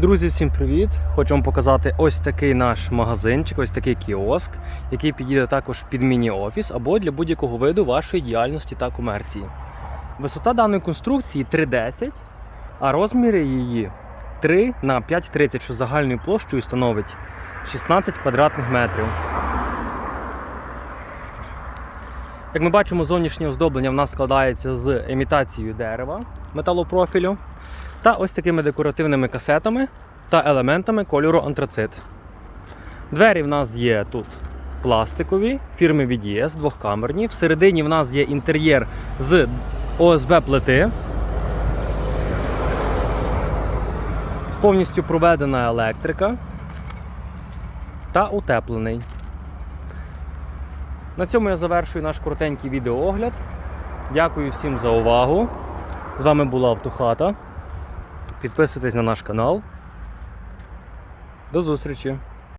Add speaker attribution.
Speaker 1: Друзі, всім привіт! Хочу вам показати ось такий наш магазинчик, ось такий кіоск, який підійде також під міні-офіс або для будь-якого виду вашої діяльності та комерції. Висота даної конструкції 3,10, а розміри її 3 на 5,30, що загальною площею становить 16 квадратних метрів. Як ми бачимо, зовнішнє оздоблення в нас складається з імітацією дерева металопрофілю та ось такими декоративними касетами та елементами кольору антрацит. Двері в нас є тут пластикові, фірми VDS, двохкамерні. Всередині в нас є інтер'єр з ОСБ плити. Повністю проведена електрика та утеплений. На цьому я завершую наш коротенький відеоогляд. Дякую всім за увагу. З вами була Автохата. Підписуйтесь на наш канал. До зустрічі!